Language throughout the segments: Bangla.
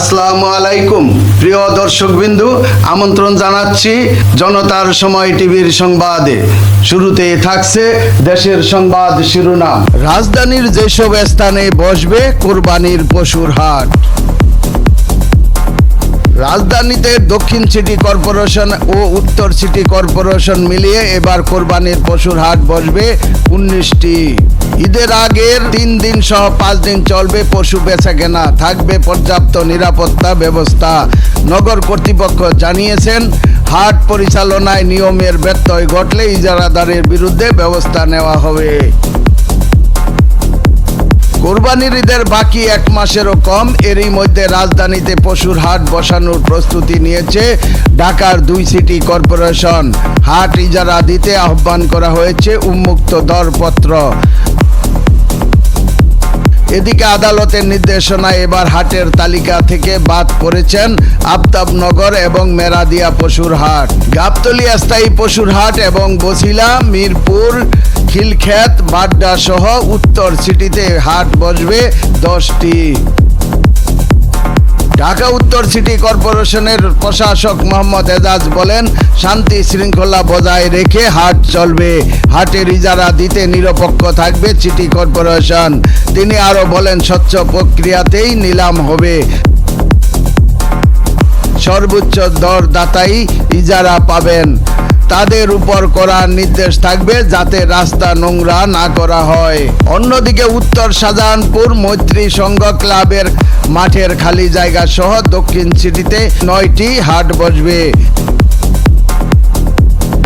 আসসালামু আলাইকুম। প্রিয় দর্শকবিন্দু, আমন্ত্রণ জানাচ্ছি জনতার সময় টিভির সংবাদে। শুরুতে থাকছে দেশের সংবাদ শিরোনাম। রাজধানীর যেসব স্থানে বসবে কোরবানির পশুর হাট। রাজধানীতে দক্ষিণ সিটি কর্পোরেশন ও উত্তর সিটি কর্পোরেশন মিলিয়ে এবার কোরবানির পশুর হাট বসবে উনিশটি। ঈদের আগের তিন দিন সহ পাঁচ দিন চলবে পশু বেচা কেনা, থাকবে পর্যাপ্ত নিরাপত্তা ব্যবস্থা। নগর কর্তৃপক্ষ জানিয়েছেন, হাট পরিচালনায় নিয়মের ব্যত্যয় ঘটলে ইজারাদারের বিরুদ্ধে ব্যবস্থা নেওয়া হবে। কোরবানির ঈদের বাকি এক মাসেরও কম, এরই মধ্যে রাজধানীতে পশুর হাট বসানোর প্রস্তুতি নিয়েছে ঢাকার দুই সিটি কর্পোরেশন। হাট ইজারা দিতে আহ্বান করা হয়েছে উন্মুক্ত দরপত্র। এদিকে আদালতের নির্দেশনায় এবার হাটের তালিকা থেকে বাদ করেছেন আফতাবনগর এবং মেরাদিয়া পশুর হাট। গাবতলি স্থায়ী পশুর হাট এবং বছিলা, মিরপুর খিলখ্যাত বাড্ডা সহ উত্তর সিটিতে হাট বসবে দশটি। ঢাকা উত্তর সিটি কর্পোরেশনের প্রশাসক মোহাম্মদ এজাজ বলেন, শান্তি শৃঙ্খলা বজায় রেখে হাট চলবে। হাটের ইজারা দিতে নিরপেক্ষ থাকবে সিটি কর্পোরেশন। তিনি আরও বলেন, স্বচ্ছ প্রক্রিয়াতেই নিলাম হবে। সর্বোচ্চ দরদাতাই ইজারা পাবেন। তাদের উপর করার নির্দেশ থাকবে যাতে রাস্তা নোংরা না করা হয়। অন্যদিকে উত্তর শাহজাহানপুর মৈত্রী সংঘ ক্লাবের মাঠের খালি জায়গা সহ দক্ষিণ সিটিতে নয়টি হাট বসবে।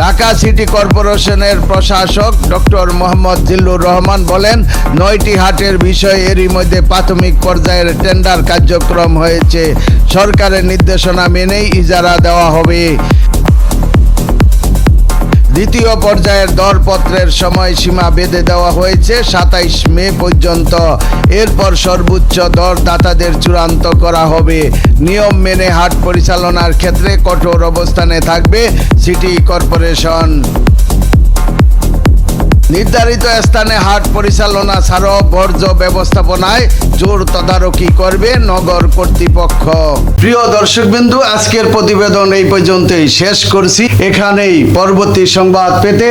ঢাকা সিটি কর্পোরেশনের প্রশাসক ডক্টর মোহাম্মদ জিল্লুর রহমান বলেন, নয়টি হাটের বিষয়ে এরই মধ্যে প্রাথমিক পর্যায়ের টেন্ডার কার্যক্রম হয়েছে। সরকারের নির্দেশনা মেনেই ইজারা দেওয়া হবে। দ্বিতীয় পর্যায়ের দরপত্রের সময়সীমা বেঁধে দেওয়া হয়েছে সাতাইশ মে পর্যন্ত। এরপর সর্বোচ্চ দরদাতাদের চূড়ান্ত করা হবে। নিয়ম মেনে হাট পরিচালনার ক্ষেত্রে কঠোর অবস্থানে থাকবে সিটি কর্পোরেশন। নির্ধারিত স্থানে হাট পরিচালনা ছাড়াও বর্জ্য ব্যবস্থাপনায় জোর তদারকি করবে নগর কর্তৃপক্ষ। প্রিয় দর্শক বিন্দু আজকের প্রতিবেদন এই পর্যন্তই শেষ করছি। এখানেই পরবর্তী সংবাদ পেতে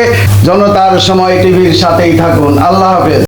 জনতার সময় টিভির সাথেই থাকুন। আল্লাহ হাফেজ।